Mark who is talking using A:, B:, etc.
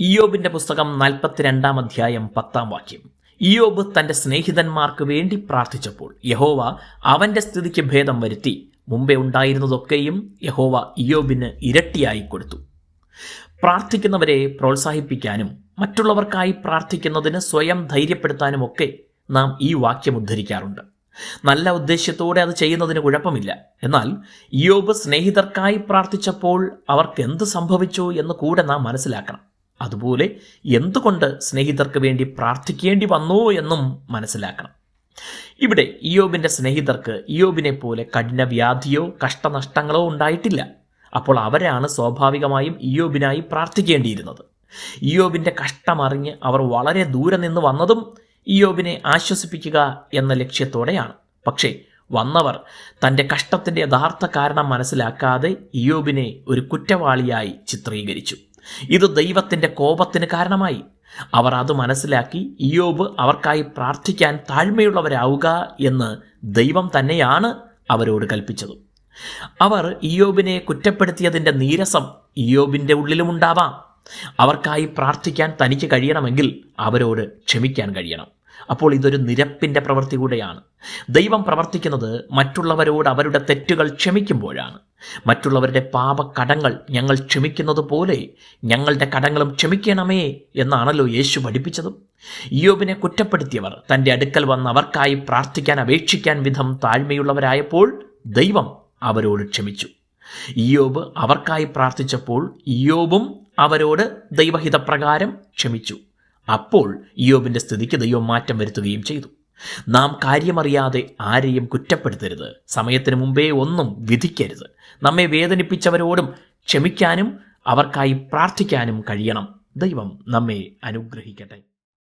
A: ഇയോബിന്റെ പുസ്തകം നാൽപ്പത്തിരണ്ടാം അധ്യായം പത്താം വാക്യം. ഇയോബ് തന്റെ സ്നേഹിതന്മാർക്ക് വേണ്ടി പ്രാർത്ഥിച്ചപ്പോൾ യഹോവ അവന്റെ സ്ഥിതിക്ക് ഭേദം വരുത്തി. മുമ്പേ ഉണ്ടായിരുന്നതൊക്കെയും യഹോവ ഇയോബിന് ഇരട്ടിയായി കൊടുത്തു. പ്രാർത്ഥിക്കുന്നവരെ പ്രോത്സാഹിപ്പിക്കാനും മറ്റുള്ളവർക്കായി പ്രാർത്ഥിക്കുന്നതിന് സ്വയം ധൈര്യപ്പെടുത്താനും ഒക്കെ നാം ഈ വാക്യം ഉദ്ധരിക്കാറുണ്ട്. നല്ല ഉദ്ദേശ്യത്തോടെ അത് ചെയ്യുന്നതിന് കുഴപ്പമില്ല. എന്നാൽ ഇയോബ് സ്നേഹിതർക്കായി പ്രാർത്ഥിച്ചപ്പോൾ അവർക്ക് എന്ത് സംഭവിച്ചു എന്ന് കൂടെ നാം മനസ്സിലാക്കണം. അതുപോലെ എന്തുകൊണ്ട് സ്നേഹിതർക്ക് വേണ്ടി പ്രാർത്ഥിക്കേണ്ടി വന്നു എന്നും മനസ്സിലാക്കണം. ഇവിടെ ഇയോബിന്റെ സ്നേഹിതർക്ക് ഇയോബിനെ പോലെ കഠിന വ്യാധിയോ കഷ്ടനഷ്ടങ്ങളോ ഉണ്ടായിട്ടില്ല. അപ്പോൾ അവരാണ് സ്വാഭാവികമായും ഇയോബിനായി പ്രാർത്ഥിക്കേണ്ടിയിരുന്നത്. ഇയോബിന്റെ കഷ്ടമറിഞ്ഞ് അവർ വളരെ ദൂരെ നിന്ന് വന്നതും ഇയോബിനെ ആശ്വസിപ്പിക്കുക എന്ന ലക്ഷ്യത്തോടെയാണ്. പക്ഷേ വന്നവർ തന്റെ കഷ്ടത്തിന്റെ യഥാർത്ഥ കാരണം മനസ്സിലാക്കാതെ ഇയോബിനെ ഒരു കുറ്റവാളിയായി ചിത്രീകരിച്ചു. ഇത് ദൈവത്തിന്റെ കോപത്തിന് കാരണമായി. അവർ അത് മനസ്സിലാക്കി ഇയോബ് അവർക്കായി പ്രാർത്ഥിക്കാൻ താഴ്മയുള്ളവരാവുക എന്ന് ദൈവം തന്നെയാണ് അവരോട് കൽപ്പിച്ചത്. അവർ ഇയോബിനെ കുറ്റപ്പെടുത്തിയതിന്റെ നീരസം ഇയോബിന്റെ ഉള്ളിലുമുണ്ടാവാം അവർക്കായി പ്രാർത്ഥിക്കാൻ തനിക്ക് കഴിയണമെങ്കിൽ അവരോട് ക്ഷമിക്കാൻ കഴിയണം. അപ്പോൾ ഇതൊരു നിരപ്പിന്റെ പ്രവൃത്തി കൂടെയാണ്. ദൈവം പ്രവർത്തിക്കുന്നത് മറ്റുള്ളവരോട് അവരുടെ തെറ്റുകൾ ക്ഷമിക്കുമ്പോഴാണ്. മറ്റുള്ളവരുടെ പാപക്കടങ്ങൾ ഞങ്ങൾ ക്ഷമിക്കുന്നത് പോലെ ഞങ്ങളുടെ കടങ്ങളും ക്ഷമിക്കണമേ എന്നാണല്ലോ യേശു പഠിപ്പിച്ചതും. യോബിനെ കുറ്റപ്പെടുത്തിയവർ തന്റെ അടുക്കൽ വന്ന് അവർക്കായി പ്രാർത്ഥിക്കാൻ അപേക്ഷിക്കാൻ വിധം താഴ്മയുള്ളവരായപ്പോൾ ദൈവം അവരോട് ക്ഷമിച്ചു. ഇയോബ് അവർക്കായി പ്രാർത്ഥിച്ചപ്പോൾ ഇയോബും അവരോട് ദൈവഹിതപ്രകാരം ക്ഷമിച്ചു. അപ്പോൾ യോബിന്റെ സ്ഥിതിക്ക് ദൈവം മാറ്റം വരുത്തുകയും ചെയ്തു. നാം കാര്യമറിയാതെ ആരെയും കുറ്റപ്പെടുത്തരുത്. സമയത്തിന് മുമ്പേ ഒന്നും വിധിക്കരുത്. നമ്മെ വേദനിപ്പിച്ചവരോടും ക്ഷമിക്കാനും അവർക്കായി പ്രാർത്ഥിക്കാനും കഴിയണം. ദൈവം നമ്മെ അനുഗ്രഹിക്കട്ടെ.